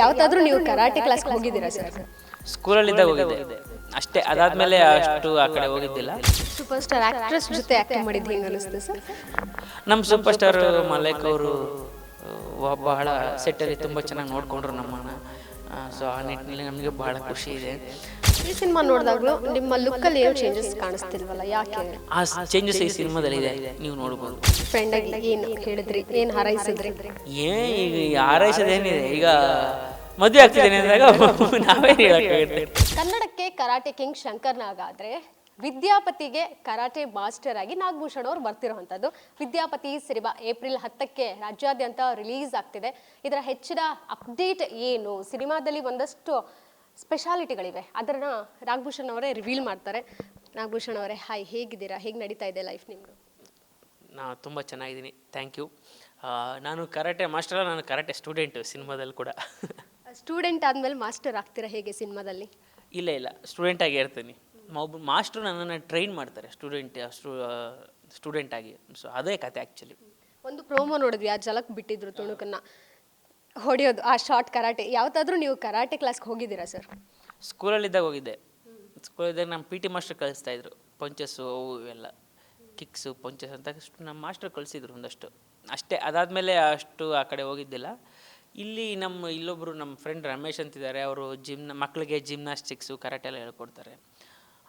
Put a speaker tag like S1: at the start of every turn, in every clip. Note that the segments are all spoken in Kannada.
S1: ಯಾವತ್ತಾದ್ರೂ ನೀವು ಕರಾಟೆ ಕ್ಲಾಸ್ ಹೋಗಿದ್ದೀರಾ ಸರ್?
S2: ಸ್ಕೂಲಲ್ಲಿದ್ದಾಗ ಹೋಗಿದ್ದೆ. ಅಷ್ಟೇ ಅದಾದ್ಮೇಲೆ ಅಷ್ಟು ಆ ಕಡೆ ಹೋಗಿದ್ದಿಲ್ಲ.
S1: ಸೂಪರ್ ಸ್ಟಾರ್ ಆಕ್ಟ್ರೆಸ್ ಜೊತೆ ಆಕ್ಟಿಂಗ್ ಮಾಡಿದ್ದು ಹೆಂಗೆ ಅನಿಸ್ತು ಸರ್?
S2: ನಮ್ಮ ಸೂಪರ್ ಸ್ಟಾರ್ ಮಲೈಕ್ ಅವರು ಬಹಳ ಸೆಟ್ಟಲ್ಲಿ ತುಂಬ ಚೆನ್ನಾಗಿ ನೋಡಿಕೊಂಡ್ರು ನಮ್ಮನ್ನು. ಸೊ ಆ ನಿಟ್ಟಿನಲ್ಲಿ ನಮಗೆ ಬಹಳ ಖುಷಿ ಇದೆ.
S1: ಈ ಸಿನಿಮಾ ನೋಡಿದಾಗಲೂ ನಿಮ್ಮ ಲುಕ್ಕಲ್ಲಿ ಏನು ಚೇಂಜಸ್ ಕಾಣಿಸ್ತಿಲ್ವಲ್ಲ ಯಾಕೆ?
S2: ಆ ಚೇಂಜಸ್ ಈ ಸಿನಿಮಾದಲ್ಲಿ ಇದೆ ನೀವು ನೋಡ್ಬೋದು.
S1: ಫ್ರೆಂಡ್ ಆಗಿ ಏನು ಹೇಳಿದ್ರಿ? ಏನು ಹಾರೈಸಿದ್ರಿ?
S2: ಏ ಈಗ ಹಾರೈಸದೇನಿದೆ ಈಗ ಮದುವೆ ಆಗ್ತಿದ್ದೇನೆ ಅಂದಾಗ ನಾವೇ ಹೇಳಕ್ಕೆ
S1: ಕನ್ನಡಕ್ಕೆ ಕರಾಟೆ ಕಿಂಗ್ ಶಂಕರ್ ಆದ್ರೆ ವಿದ್ಯಾಪತಿಗೆ ಕರಾಟೆ ಮಾಸ್ಟರ್ ಆಗಿ ನಾಗಭೂಷಣ್ ಅವರು ಬರ್ತಿರುವಂಥದ್ದು. ವಿದ್ಯಾಪತಿ ಸಿನಿಮಾ ಏಪ್ರಿಲ್ ಹತ್ತಕ್ಕೆ ರಾಜ್ಯಾದ್ಯಂತ ರಿಲೀಸ್ ಆಗ್ತಿದೆ. ಇದರ ಹೆಚ್ಚಿನ ಅಪ್ಡೇಟ್ ಏನು? ಸಿನಿಮಾದಲ್ಲಿ ಒಂದಷ್ಟು ಸ್ಪೆಷಾಲಿಟಿಗಳಿವೆ. ಅದನ್ನ ನಾಗಭೂಷಣ್ ಅವರೇ ರಿವೀಲ್ ಮಾಡ್ತಾರೆ. ನಾಗಭೂಷಣ್ ಅವರೇ ಹಾಯ್ ಹೇಗಿದ್ದೀರಾ? ಹೇಗೆ ನಡೀತಾ ಇದೆ ಲೈಫ್ ನಿಮ್ಮದು
S2: ನಾ ತುಂಬ ಚೆನ್ನಾಗಿದ್ದೀನಿ. ಥ್ಯಾಂಕ್ ಯು ನಾನು ಕರಾಟೆ ಮಾಸ್ಟರ್ ನಾನು ಕರಾಟೆ ಸ್ಟೂಡೆಂಟು ಸಿನಿಮಾದಲ್ಲಿ ಕೂಡ.
S1: ಸ್ಟೂಡೆಂಟ್ ಆದ್ಮೇಲೆ ಮಾಸ್ಟರ್ ಆಗ್ತೀರಾ ಹೇಗೆ ಸಿನಿಮಾದಲ್ಲಿ?
S2: ಇಲ್ಲ ಇಲ್ಲ. ಸ್ಟೂಡೆಂಟಾಗಿ ಇರ್ತೀನಿ ಒಬ್ಬ ಮಾಸ್ಟ್ರು ನನ್ನನ್ನು ಟ್ರೈನ್ ಮಾಡ್ತಾರೆ ಸ್ಟೂಡೆಂಟ್ ಸ್ಟೂಡೆಂಟ್ ಆಗಿ. ಸೊ ಅದೇ ಕತೆ ಆ್ಯಕ್ಚುಲಿ
S1: ಒಂದು ಪ್ರೋಮೋ ನೋಡಿದ್ವಿ ಆ ಜಲಕ್ ಬಿಟ್ಟಿದ್ರು ತುಣುಕನ್ನ. ಹೊಡೆಯೋದು ಆ ಶಾರ್ಟ್ ಕರಾಟೆ. ಯಾವತ್ತಾದ್ರೂ ನೀವು ಕರಾಟೆ ಕ್ಲಾಸ್ಗೆ ಹೋಗಿದ್ದೀರಾ ಸರ್
S2: ಸ್ಕೂಲಲ್ಲಿದ್ದಾಗ ಹೋಗಿದ್ದೆ. ಸ್ಕೂಲಿದ್ದಾಗ ನಮ್ಮ ಪಿ ಟಿ ಮಾಸ್ಟರ್ ಕಲಿಸ್ತಾ ಇದ್ರು ಪಂಚಸ್ಸು ಅವು ಇವೆಲ್ಲ. ಕಿಕ್ಸು ಪಂಚಸ್ ಅಂತ ಅಷ್ಟು ನಮ್ಮ ಮಾಸ್ಟರ್ ಕಲಿಸಿದ್ರು ಒಂದಷ್ಟು. ಅಷ್ಟೇ ಅದಾದಮೇಲೆ ಅಷ್ಟು ಆ ಕಡೆ ಹೋಗಿದ್ದಿಲ್ಲ. ಇಲ್ಲಿ ನಮ್ಮ ಇಲ್ಲೊಬ್ಬರು ನಮ್ಮ ಫ್ರೆಂಡ್ ರಮೇಶ್ ಅಂತಿದ್ದಾರೆ ಅವರು ಜಿಮ್ನ ಮಕ್ಕಳಿಗೆ ಜಿಮ್ನಾಸ್ಟಿಕ್ಸು ಕರಾಟೆ ಎಲ್ಲ ಹೇಳ್ಕೊಡ್ತಾರೆ.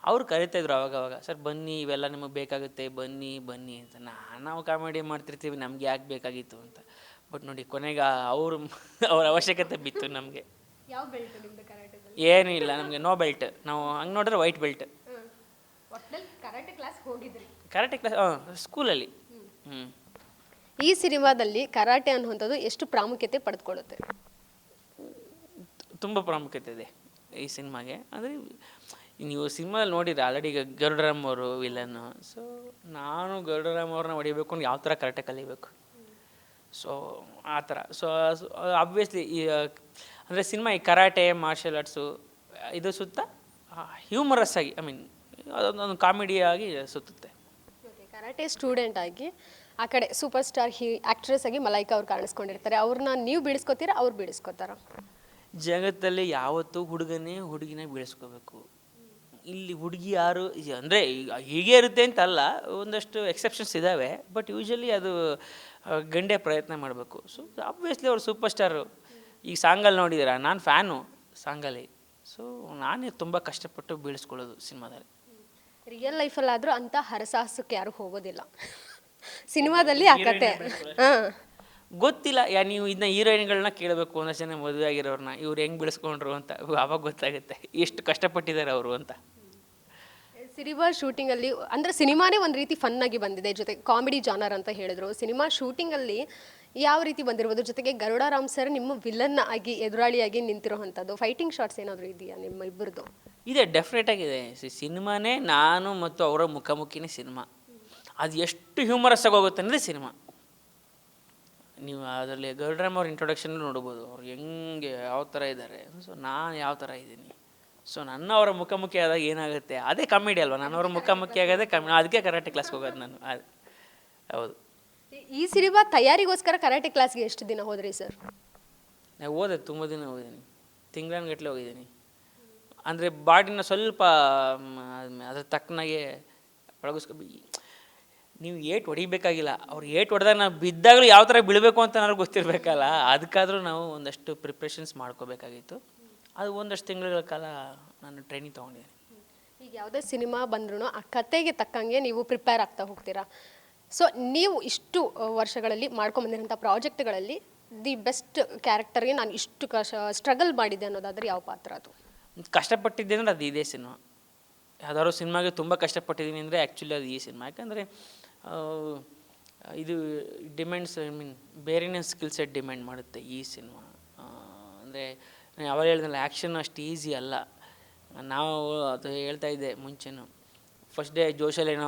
S2: ಅವ್ರು ಕರಿತಾಯಿದ್ರು ಅವಾಗ ಅವಾಗ ಸರ್ ಬನ್ನಿ ಇವೆಲ್ಲ ನಿಮಗೆ ಬೇಕಾಗುತ್ತೆ ಬನ್ನಿ ಬನ್ನಿ ಅಂತ. ನಾನು ನಾವು ಕಾಮಿಡಿ ಮಾಡ್ತಿರ್ತೀವಿ ನಮ್ಗೆ ಯಾಕೆ ಬೇಕಾಗಿತ್ತು ಅಂತ. ಬಟ್ ನೋಡಿ ಕೊನೆಗೆ ಅವರು ಅವ್ರ ಅವಶ್ಯಕತೆ ಬಿತ್ತು ನಮಗೆ. ಏನೂ ಇಲ್ಲ ನಮಗೆ ನೋ ಬೆಲ್ಟ್. ನಾವು ಹಂಗೆ ನೋಡಿದ್ರೆ ವೈಟ್ ಬೆಲ್ಟ್.
S1: ಕರಾಟೆ ಕ್ಲಾಸ್
S2: ಹಾಂ ಸ್ಕೂಲಲ್ಲಿ ಹ್ಞೂ
S1: ಈ ಸಿನಿಮಾದಲ್ಲಿ ಕರಾಟೆ ಅನ್ನುವಂಥದ್ದು ಎಷ್ಟು ಪ್ರಾಮುಖ್ಯತೆ ಪಡೆದುಕೊಳ್ಳುತ್ತೆ?
S2: ತುಂಬ ಪ್ರಾಮುಖ್ಯತೆ ಇದೆ ಈ ಸಿನಿಮಾಗೆ. ಅಂದರೆ ನೀವು ಸಿನಿಮಾದಲ್ಲಿ ನೋಡಿದ್ರೆ ಆಲ್ರೆಡಿ ಈಗ ಗರುಡರಾಮ್ ಅವರು ವಿಲನ್ನು ಸೊ ನಾನು ಗರುಡರಾಮ್ ಅವ್ರನ್ನ ಹೊಡಿಬೇಕು ಅಂದ್ರೆ ಯಾವ ಥರ ಕರೆಕ್ಟಾಗಿ ಕಲಿಬೇಕು? ಸೊ ಆ ಥರ. ಸೊ ಅಬ್ವಿಯಸ್ಲಿ ಈ ಅಂದರೆ ಸಿನಿಮಾ ಈ ಕರಾಟೆ ಮಾರ್ಷಲ್ ಆರ್ಟ್ಸು ಇದು ಸುತ್ತ ಹ್ಯೂಮರಸ್ ಆಗಿ ಐ ಮೀನ್ ಅದೊಂದು ಕಾಮಿಡಿಯಾಗಿ ಸುತ್ತುತ್ತೆ.
S1: ಕರಾಟೆ ಸ್ಟೂಡೆಂಟ್ ಆಗಿ ಆ ಕಡೆ ಸೂಪರ್ ಸ್ಟಾರ್ ಹೀ ಆ್ಯಕ್ಟ್ರೆಸ್ ಆಗಿ ಮಲೈಕಾ ಅವ್ರು ಕಾಣಿಸ್ಕೊಂಡಿರ್ತಾರೆ. ಅವ್ರನ್ನ ನೀವು ಬಿಡಿಸ್ಕೊತೀರಾ ಅವ್ರು ಬಿಡಿಸ್ಕೊತಾರ
S2: ಜಗತ್ತಲ್ಲಿ ಯಾವತ್ತೂ ಹುಡುಗನೇ ಹುಡುಗಿನೇ ಬೆಳೆಸ್ಕೋಬೇಕು. ಇಲ್ಲಿ ಹುಡುಗಿ ಯಾರು ಅಂದರೆ ಹೀಗೆ ಇರುತ್ತೆ ಅಂತ ಅಲ್ಲ ಒಂದಷ್ಟು ಎಕ್ಸೆಪ್ಷನ್ಸ್ ಇದ್ದಾವೆ ಬಟ್ ಯೂಶ್ವಲಿ ಅದು ಗಂಡೆ ಪ್ರಯತ್ನ ಮಾಡಬೇಕು. ಸೊ ಆಬ್ವಿಯಸ್ಲಿ ಅವರು ಸೂಪರ್ ಸ್ಟಾರು ಈಗ ಸಾಂಗಲ್ಲಿ ನೋಡಿದ್ದೀರಾ ನಾನು ಫ್ಯಾನು ಸಾಂಗಲ್ಲಿ. ಸೊ ನಾನೇ ತುಂಬ ಕಷ್ಟಪಟ್ಟು ಬೀಳಿಸ್ಕೊಳ್ಳೋದು ಸಿನಿಮಾದಲ್ಲಿ.
S1: ರಿಯಲ್ ಲೈಫಲ್ಲಾದರೂ ಅಂತ ಹರಸಾಹಸಕ್ಕೆ ಯಾರು ಹೋಗೋದಿಲ್ಲ. ಸಿನಿಮಾದಲ್ಲಿ ಆ ಕತೆ. ಹಾಂ.
S2: ಗೊತ್ತಿಲ್ಲ ಯಾ ನೀವು ಇದನ್ನ ಹೀರೋಯಿನ್ಗಳನ್ನ ಕೇಳಬೇಕು ಒಂದಷ್ಟು ಜನ ಮದುವೆ ಆಗಿರೋರನ್ನ ಇವ್ರು ಹೆಂಗೆ ಬಿಡಿಸ್ಕೊಂಡ್ರು ಅಂತ ಅವಾಗ ಗೊತ್ತಾಗುತ್ತೆ. ಎಷ್ಟು ಕಷ್ಟಪಟ್ಟಿದ್ದಾರೆ ಅವರು ಅಂತ.
S1: ಸಿನಿಮಾ ಶೂಟಿಂಗಲ್ಲಿ, ಅಂದರೆ ಸಿನಿಮಾನೇ ಒಂದು ರೀತಿ ಫನ್ನಾಗಿ ಬಂದಿದೆ. ಜೊತೆ ಕಾಮಿಡಿ ಜಾನರ್ ಅಂತ ಹೇಳಿದ್ರು. ಸಿನಿಮಾ ಶೂಟಿಂಗಲ್ಲಿ ಯಾವ ರೀತಿ ಬಂದಿರ್ಬೋದು? ಜೊತೆಗೆ ಗರುಡ ರಾಮ್ ಸರ್ ನಿಮ್ಮ ವಿಲನ್ ಆಗಿ, ಎದುರಾಳಿಯಾಗಿ ನಿಂತಿರುವಂಥದ್ದು ಫೈಟಿಂಗ್ ಶಾಟ್ಸ್ ಏನಾದರೂ ಇದೆಯಾ ನಿಮ್ಮ ಇಬ್ಬರದು
S2: ಇದೆ ಡೆಫಿನೆಟ್ ಆಗಿದೆ. ಸಿನಿಮಾನೇ ನಾನು ಮತ್ತು ಅವರ ಮುಖಾಮುಖಿನೇ ಸಿನಿಮಾ. ಅದು ಎಷ್ಟು ಹ್ಯೂಮರಸ್ ಆಗೋಗುತ್ತೆ ಅಂದರೆ ಸಿನಿಮಾ. ನೀವು ಅದರಲ್ಲಿ ಗರುಡರಾಮ್ ಅವ್ರ ಇಂಟ್ರೊಡಕ್ಷನ್ ನೋಡ್ಬೋದು. ಅವ್ರು ಹೆಂಗೆ, ಯಾವ ಥರ ಇದ್ದಾರೆ? ಸೊ ನಾನು ಯಾವ ಥರ ಇದ್ದೀನಿ? ಸೊ ನನ್ನ ಅವರ ಮುಖಾಮುಖಿ ಆದಾಗ ಏನಾಗುತ್ತೆ? ಅದೇ ಕಾಮಿಡಿ ಅಲ್ವಾ? ನನ್ನವರ ಮುಖಾಮುಖಿ ಆಗೋದೇ ಕಮ್ಮಿ ಅದಕ್ಕೆ ಕರಾಟೆ ಕ್ಲಾಸ್ಗೆ ಹೋಗೋದು ನಾನು. ಅದು ಹೌದು.
S1: ಈ ಸಿನಿಮಾ ತಯಾರಿಗೋಸ್ಕರ ಕರಾಟೆ ಕ್ಲಾಸ್ಗೆ ಎಷ್ಟು ದಿನ ಹೋದ್ರಿ ಸರ್?
S2: ನಾನು ಓದೆ ತುಂಬ ದಿನ ಹೋಗಿದ್ದೀನಿ. ತಿಂಗಳನ್ಗಟ್ಲೆ ಹೋಗಿದ್ದೀನಿ. ಅಂದರೆ ಬಾಡಿನ ಸ್ವಲ್ಪ ಅದ್ರ ತಕ್ಕನಾಗೆ ಪಳಗಿಸ್ಕೊ ನೀವು ಏಟ್ ಹೊಡಿಬೇಕಾಗಿಲ್ಲ. ಅವ್ರು ಏಟ್ ಹೊಡೆದಾಗ ನಾವು ಬಿದ್ದಾಗಲೂ ಯಾವ ಥರ ಬೀಳಬೇಕು ಅಂತ ನನಗೆ ಗೊತ್ತಿರಬೇಕಲ್ಲ. ಅದಕ್ಕಾದರೂ ನಾವು ಒಂದಷ್ಟು ಪ್ರಿಪ್ರೇಷನ್ಸ್ ಮಾಡ್ಕೋಬೇಕಾಗಿತ್ತು. ಅದು ಒಂದಷ್ಟು ತಿಂಗಳ ಕಾಲ ನಾನು ಟ್ರೈನಿಂಗ್ ತೊಗೊಂಡಿದ್ದೀನಿ.
S1: ಈಗ ಯಾವುದೇ ಸಿನಿಮಾ ಬಂದ್ರೂ ಆ ಕತೆಗೆ ತಕ್ಕಂಗೆ ನೀವು ಪ್ರಿಪೇರ್ ಆಗ್ತಾ ಹೋಗ್ತೀರಾ? ಸೊ ನೀವು ಇಷ್ಟು ವರ್ಷಗಳಲ್ಲಿ ಮಾಡ್ಕೊಂಬಂದಿರೋಂಥ ಪ್ರಾಜೆಕ್ಟ್ಗಳಲ್ಲಿ ದಿ ಬೆಸ್ಟ್ ಕ್ಯಾರೆಕ್ಟರ್ಗೆ ನಾನು ಇಷ್ಟು ಕಷ್ಟ ಸ್ಟ್ರಗಲ್ ಮಾಡಿದ್ದೆ ಅನ್ನೋದಾದ್ರೆ ಯಾವ ಪಾತ್ರ ಅದು?
S2: ಕಷ್ಟಪಟ್ಟಿದ್ದೆ ಅಂದರೆ ಅದು ಇದೇ ಸಿನಿಮಾ. ಯಾವ್ದಾದ್ರು ಸಿನಿಮಾಗೆ ತುಂಬ ಕಷ್ಟಪಟ್ಟಿದ್ದೀನಿ ಅಂದರೆ ಆ್ಯಕ್ಚುಲಿ ಅದು ಈ ಸಿನಿಮಾ. ಯಾಕಂದರೆ ಇದು ಡಿಮ್ಯಾಂಡ್ಸ್ ಐ ಮೀನ್ ಬೇರೆನೇ ಸ್ಕಿಲ್ ಸೆಟ್ ಡಿಮ್ಯಾಂಡ್ ಮಾಡುತ್ತೆ ಈ ಸಿನಿಮಾ. ಅಂದರೆ ನಾನು ಯಾವಾಗ ಹೇಳಿದ್ನಲ್ಲ ಆ್ಯಕ್ಷನ್ ಅಷ್ಟು ಈಸಿ ಅಲ್ಲ. ನಾವು ಅದು ಹೇಳ್ತಾ ಇದ್ದೆ ಮುಂಚೆನೂ. ಫಸ್ಟ್ ಡೇ ಜೋಶಲ್ಲೇನೋ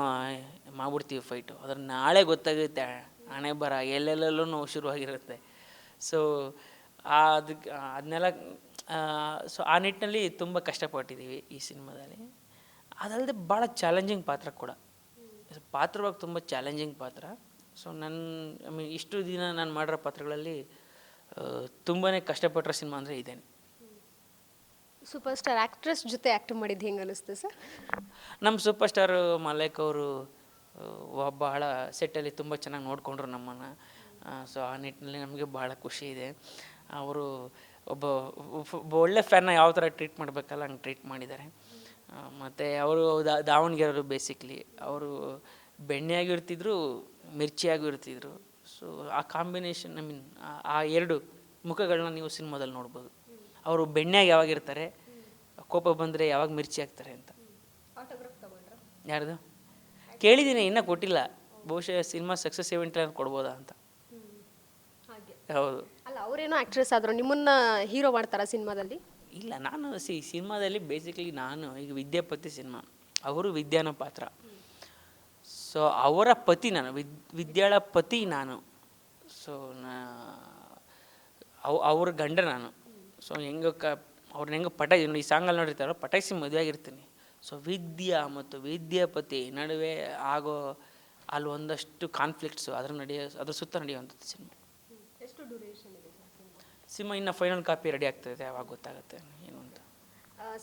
S2: ಮಾಡ್ಬಿಡ್ತೀವಿ ಫೈಟು ಅದ್ರ ನಾಳೆ ಗೊತ್ತಾಗುತ್ತೆ, ಹಣೆ ಬರ ಎಲ್ಲೆಲ್ಲೆಲ್ಲೂ ನೋವು ಶುರುವಾಗಿರುತ್ತೆ. ಸೊ ಅದಕ್ಕೆ ಅದನ್ನೆಲ್ಲ ಸೊ ಆ ನಿಟ್ಟಿನಲ್ಲಿ ತುಂಬ ಕಷ್ಟಪಟ್ಟಿದ್ದೀವಿ ಈ ಸಿನಿಮಾದಲ್ಲಿ. ಅದಲ್ಲದೆ ಭಾಳ ಚಾಲೆಂಜಿಂಗ್ ಪಾತ್ರ ಕೂಡ. ಪಾತ್ರವಾಗಿ ತುಂಬ ಚಾಲೆಂಜಿಂಗ್ ಪಾತ್ರ. ಸೊ ನನ್ನ ಐ ಮೀನ್ ಇಷ್ಟು ದಿನ ನಾನು ಮಾಡಿರೋ ಪಾತ್ರಗಳಲ್ಲಿ ತುಂಬಾ ಕಷ್ಟಪಟ್ಟಿರೋ ಸಿನಿಮಾ ಅಂದರೆ ಇದೇನೆ.
S1: ಸೂಪರ್ ಸ್ಟಾರ್ ಆಕ್ಟ್ರೆಸ್ ಜೊತೆ ಆ್ಯಕ್ಟ್ ಮಾಡಿದ್ದು ಹೆಂಗೆ ಅನಿಸ್ತು ಸರ್
S2: ನಮ್ಮ ಸೂಪರ್ ಸ್ಟಾರ್ ಮಲೈಕ್ ಅವರು ಬಹಳ ಸೆಟ್ಟಲ್ಲಿ ತುಂಬ ಚೆನ್ನಾಗಿ ನೋಡಿಕೊಂಡ್ರು ನಮ್ಮನ್ನು. ಸೊ ಆ ನಿಟ್ಟಿನಲ್ಲಿ ನಮಗೆ ಭಾಳ ಖುಷಿ ಇದೆ. ಅವರು ಒಬ್ಬ ಒಳ್ಳೆ ಫ್ಯಾನ್ನ ಯಾವ ಥರ ಟ್ರೀಟ್ ಮಾಡಬೇಕಲ್ಲ ಹಂಗೆ ಟ್ರೀಟ್ ಮಾಡಿದ್ದಾರೆ. ಮತ್ತು ಅವರು ದಾವಣಗೆರೆಯವರು ಬೇಸಿಕ್ಲಿ ಅವರು ಬೆಣ್ಣೆಯಾಗೂ ಇರ್ತಿದ್ರು ಮಿರ್ಚಿಯಾಗೂ ಇರ್ತಿದ್ರು ಸೊ ಆ ಕಾಂಬಿನೇಷನ್ ಐ ಮೀನ್ ಆ ಎರಡು ಮುಖಗಳನ್ನ ನೀವು ಸಿನಿಮಾದಲ್ಲಿ ನೋಡ್ಬೋದು. ಅವರು ಬೆಣ್ಣೆಗೆ ಯಾವಾಗ ಇರ್ತಾರೆ? ಕೋಪ ಬಂದರೆ ಯಾವಾಗ ಮಿರ್ಚಿ ಹಾಕ್ತಾರೆ ಅಂತ. ಯಾರ್ದು? ಕೇಳಿದ್ದೀನಿ ಇನ್ನೂ ಕೊಟ್ಟಿಲ್ಲ. ಬಹುಶಃ ಸಿನಿಮಾ ಸಕ್ಸಸ್ ಇವೆಂಟ್ ಕೊಡ್ಬೋದಾ ಅಂತ. ಹೌದು.
S1: ಅಲ್ಲ ಅವರೇನೋ ಆ್ಯಕ್ಟ್ರೆಸ್ ಆದರೂ ನಿಮ್ಮನ್ನ ಹೀರೋ ಮಾಡ್ತಾರಾ ಸಿನಿಮಾದಲ್ಲಿ?
S2: ಇಲ್ಲ ನಾನು ಸಿ ಸಿನಿಮಾದಲ್ಲಿ ಬೇಸಿಕಲಿ ನಾನು ಈಗ ವಿದ್ಯಾಪತಿ ಸಿನಿಮಾ. ಅವರು ವಿದ್ಯಾನ ಪಾತ್ರ. ಸೊ ಅವರ ಪತಿ ನಾನು ವಿದ್ ವಿದ್ಯಾಳ ಪತಿ ನಾನು. ಸೊ ನಾ ಅವ್ ಅವ್ರ ಗಂಡ ನಾನು. ಸೊ ಹೆಂಗೆ ಕ ಅವ್ರನ್ನ ಹೆಂಗೆ ಪಟ ಈ ಸಾಂಗಲ್ಲಿ ನೋಡಿರ್ತಾರೋ ಪಟಾಯಿಸಿ ಮದುವೆ ಆಗಿರ್ತೀನಿ. ಸೊ ವಿದ್ಯಾ ಮತ್ತು ವಿದ್ಯಾಪತಿ ನಡುವೆ ಆಗೋ ಅಲ್ಲಿ ಒಂದಷ್ಟು ಕಾನ್ಫ್ಲಿಕ್ಟ್ಸು ಅದ್ರ ನಡೆಯೋ ಅದ್ರ ಸುತ್ತ ನಡೆಯುವಂಥದ್ದು ಸಿನಿಮಾ ಸಿನಿಮಾ ಇನ್ನು ಫೈನಲ್ ಕಾಪಿ ರೆಡಿ ಆಗ್ತದೆ ಅವಾಗ ಗೊತ್ತಾಗುತ್ತೆ ಏನು ಅಂತ.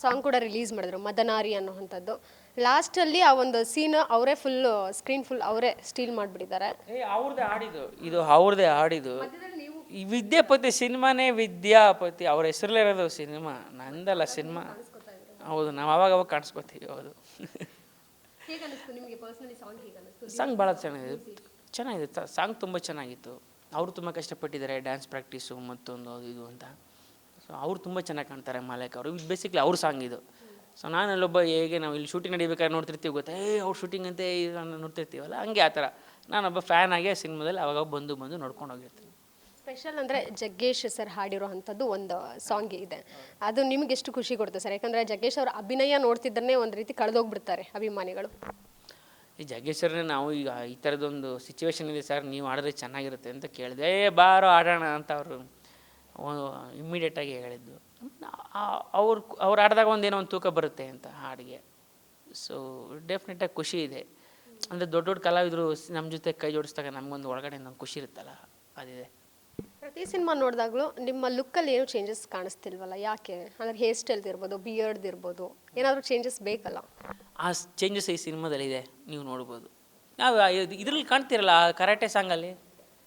S1: ಸಾಂಗ್ ಕೂಡ ರಿಲೀಸ್ ಮಾಡಿದ್ರು ಮದನಾರಿ ಅನ್ನೋವಂಥದ್ದು. ಲಾಸ್ಟಲ್ಲಿ ಆ ಒಂದು ಸೀನ್ ಅವರೇ ಫುಲ್ ಸ್ಕ್ರೀನ್ ಫುಲ್ ಅವರೇ ಸ್ಟೀಲ್ ಮಾಡಿಬಿಟ್ಟಿದ್ದಾರೆ.
S2: ಅವ್ರದ್ದೇ ಹಾಡಿದು ಇದು ಅವ್ರದ್ದೇ ಈ ವಿದ್ಯಾಪತಿ ಸಿನಿಮಾನೇ ವಿದ್ಯಾಪತಿ. ಅವ್ರ ಹೆಸರಲ್ಲೇ ಇರೋದು ಸಿನಿಮಾ. ನಂದಲ್ಲ ಸಿನಿಮಾ. ಹೌದು ನಾವು ಅವಾಗ ಅವಾಗ ಕಾಣಿಸ್ಕೊತೀವಿ ಹೌದು.
S1: ಸಾಂಗ್
S2: ಭಾಳ ಚೆನ್ನಾಗಿದೆ ಚೆನ್ನಾಗಿದೆ ಸಾಂಗ್ ತುಂಬ ಚೆನ್ನಾಗಿತ್ತು. ಅವರು ತುಂಬ ಕಷ್ಟಪಟ್ಟಿದ್ದಾರೆ ಡ್ಯಾನ್ಸ್ ಪ್ರಾಕ್ಟೀಸು ಮತ್ತೊಂದು ಅದು ಇದು ಅಂತ. ಸೊ ಅವ್ರು ತುಂಬ ಚೆನ್ನಾಗಿ ಕಾಣ್ತಾರೆ ಮಾಲಕ್ ಅವರು. ಇದು ಬೇಸಿಕಲಿ ಅವ್ರ ಸಾಂಗ್ ಇದು. ಸೊ ನಾನು ಅಲ್ಲೊಬ್ಬ ಹೇಗೆ ನಾವು ಇಲ್ಲಿ ಶೂಟಿಂಗ್ ನಡಿಬೇಕಾದ್ರೆ ನೋಡ್ತಿರ್ತೀವಿ ಗೊತ್ತಾ? ಏ ಅವ್ರು ಶೂಟಿಂಗ್ ಅಂತ ನೋಡ್ತಿರ್ತೀವಲ್ಲ? ಹಂಗೆ ಆ ಥರ. ನಾನೊಬ್ಬ ಫ್ಯಾನ್ ಆಗಿ ಸಿನಿಮಾದಲ್ಲಿ ಅವಾಗ ಬಂದು ಬಂದು ನೋಡ್ಕೊಂಡು ಹೋಗಿರ್ತೀನಿ.
S1: ಸ್ಪೆಷಲ್ ಅಂದರೆ ಜಗ್ಗೇಶ್ ಸರ್ ಹಾಡಿರೋ ಅಂಥದ್ದು ಒಂದು ಸಾಂಗ್ ಇದೆ. ಅದು ನಿಮ್ಗೆ ಎಷ್ಟು ಖುಷಿ ಕೊಡುತ್ತೆ ಸರ್? ಯಾಕಂದರೆ ಜಗ್ಗೇಶ್ ಅವರ ಅಭಿನಯ ನೋಡ್ತಿದ್ದನ್ನೇ ಒಂದು ರೀತಿ ಕಳೆದೋಗ್ಬಿಡ್ತಾರೆ ಅಭಿಮಾನಿಗಳು.
S2: ಈ ಜಗ್ಗೇಶ್ವರನೇ ನಾವು ಈಗ ಈ ಥರದೊಂದು ಸಿಚುವೇಶನ್ ಇದೆ ಸರ್ ನೀವು ಆಡಿದ್ರೆ ಚೆನ್ನಾಗಿರುತ್ತೆ ಅಂತ ಕೇಳಿದೆ ಏ, ಬಾರೋ ಆಡೋಣ ಅಂತ ಅವರು ಇಮ್ಮಿಡಿಯೇಟಾಗಿ ಹೇಳಿದ್ದು. ಅವ್ರು ಅವ್ರು ಆಡಿದಾಗ ಒಂದೇನೋ ಒಂದು ತೂಕ ಬರುತ್ತೆ ಅಂತ ಹಾಡಿಗೆ. ಸೊ ಡೆಫಿನೆಟಾಗಿ ಖುಷಿ ಇದೆ. ಅಂದರೆ ದೊಡ್ಡ ದೊಡ್ಡ ಕಲಾವಿದರು ನಮ್ಮ ಜೊತೆ ಕೈ ಜೋಡಿಸಿದಾಗ ನಮಗೊಂದು ಒಳಗಡೆ ಒಂದು ಖುಷಿ ಇರುತ್ತಲ್ಲ, ಅದಿದೆ.
S1: ಪ್ರತಿ ಸಿನಿಮಾ ನೋಡಿದಾಗಲೂ ನಿಮ್ಮ ಲುಕ್ಕಲ್ಲಿ ಏನು ಚೇಂಜಸ್ ಕಾಣಿಸ್ತಿಲ್ವಲ್ಲ? ಯಾಕೆ? ಅಂದರೆ ಹೇರ್ ಸ್ಟೈಲ್ ಇರ್ಬೋದು ಬಿಯರ್ಡ್ ಇರ್ಬೋದು ಏನಾದರೂ ಚೇಂಜಸ್ ಬೇಕಲ್ಲ?
S2: ಆ ಚೇಂಜಸ್ ಈ ಸಿನಿಮಾದಲ್ಲಿದೆ ನೀವು ನೋಡ್ಬೋದು. ನಾವು ಇದರಲ್ಲಿ ಕಾಣ್ತಿರಲ್ಲ ಆ ಕರಾಟೆ ಸಾಂಗಲ್ಲಿ